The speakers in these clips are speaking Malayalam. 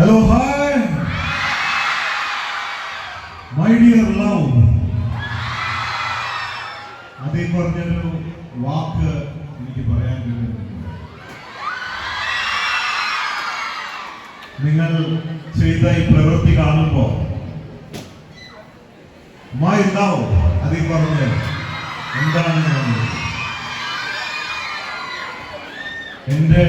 Hello hi my dear love അതേ പറഞ്ഞൊരു വാക്ക് എനിക്ക് പറയാൻ കഴിയുന്നുണ്ട്. നിങ്ങൾ ചെയ്ത ഈ പ്രവൃത്തി കാണുമ്പോൾ മൈ ലവ് അതേ പറഞ്ഞ് എന്താണ് എന്റെ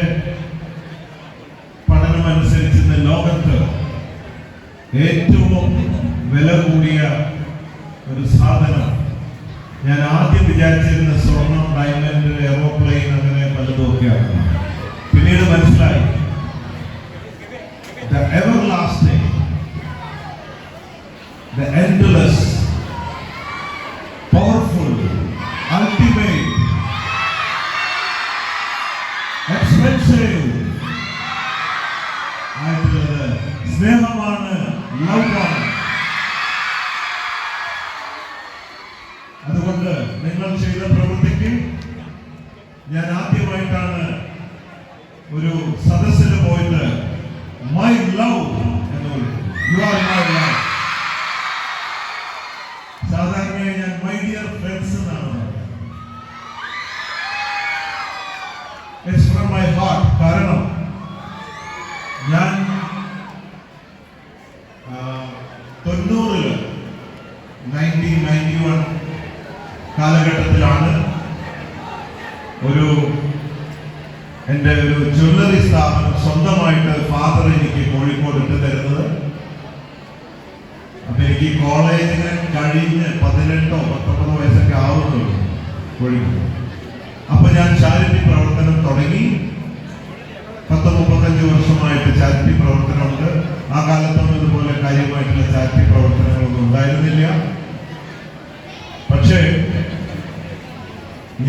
ഏറ്റവും വില കൂടിയ ഒരു സാധനം. ഞാൻ ആദ്യം വിചാരിച്ചിരുന്ന സ്വർണം ഡയമണ്ട് എയറോപ്ലെയിൻ അങ്ങനെ പലതുമൊക്കെയാണ് പിന്നീട് മനസ്സിലായി. സ്നേഹമാണ്. അതുകൊണ്ട് നിങ്ങൾ ചെയ്ത പ്രവൃത്തിക്ക് ഞാൻ ആദ്യമായിട്ടാണ് ഒരു സദസ്സിൽ പോയിട്ട് മൈ ലവ് എന്ന് വിളിക്കും യു സാധാരണയായി ഞാൻ മൈ ഡിയർ ഫ്രണ്ട്സ് എന്നാണ് പറയുന്നത്. ഫ്രം മൈ ഹാർട്ട് കാരണം തൊണ്ണൂറിൽ നയന്റീൻ നയന്റി വൺ കാലഘട്ടത്തിലാണ് ഒരു എന്റെ ഒരു ജ്വല്ലറി സ്ഥാപനം സ്വന്തമായിട്ട് ഫാദർ എനിക്ക് കോഴിക്കോട് ഇട്ട് തരുന്നത്. അപ്പം എനിക്ക് കോളേജിന് കഴിഞ്ഞ് പതിനെട്ടോ പത്തൊമ്പതോ വയസ്സൊക്കെ ആവുന്നുള്ളൂ കോഴിക്കോട്. അപ്പം ഞാൻ ചാരിറ്റി പ്രവർത്തനം തുടങ്ങി. പത്ത് മുപ്പത്തഞ്ച് വർഷമായിട്ട് ചാരിറ്റി പ്രവർത്തനമുണ്ട്. ആ കാലത്തൊന്നും ഇതുപോലെ കാര്യമായിട്ടുള്ള ചാരിറ്റി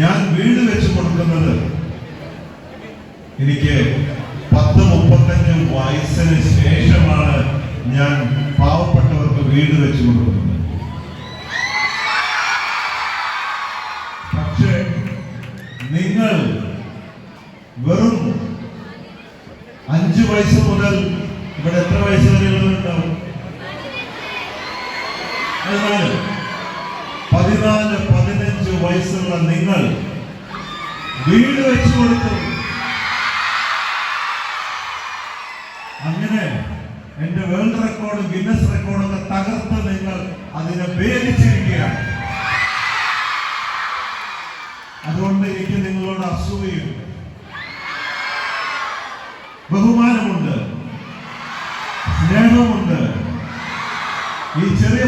ഞാൻ വീട് വെച്ച് കൊടുക്കുന്നത് എനിക്ക് പത്ത് മുപ്പത്തഞ്ച് വയസ്സിന് ശേഷമാണ് ഞാൻ പാവപ്പെട്ടവർക്ക് വീട് വെച്ച് കൊടുക്കുന്നത്. പക്ഷേ നിങ്ങൾ വെറും അഞ്ച് വയസ്സ് മുതൽ ഇവിടെ എത്ര വയസ്സ് വരെയുള്ളവരുണ്ടാവും പതിനാല് വയസ്സുള്ള നിങ്ങൾ വീട് വെച്ചു കൊടുത്തു. അങ്ങനെ എന്റെ വേൾഡ് റെക്കോർഡ് ഗിന്നസ് റെക്കോർഡൊക്കെ തകർത്ത് നിങ്ങൾ അതിനെ ഭേദിച്ചിരിക്കുകയാണ്. അതുകൊണ്ട് എനിക്ക് നിങ്ങളോട് അസൂയുണ്ട് ബഹുമാനമുണ്ട് സ്നേഹമുണ്ട് ഈ ചെറിയ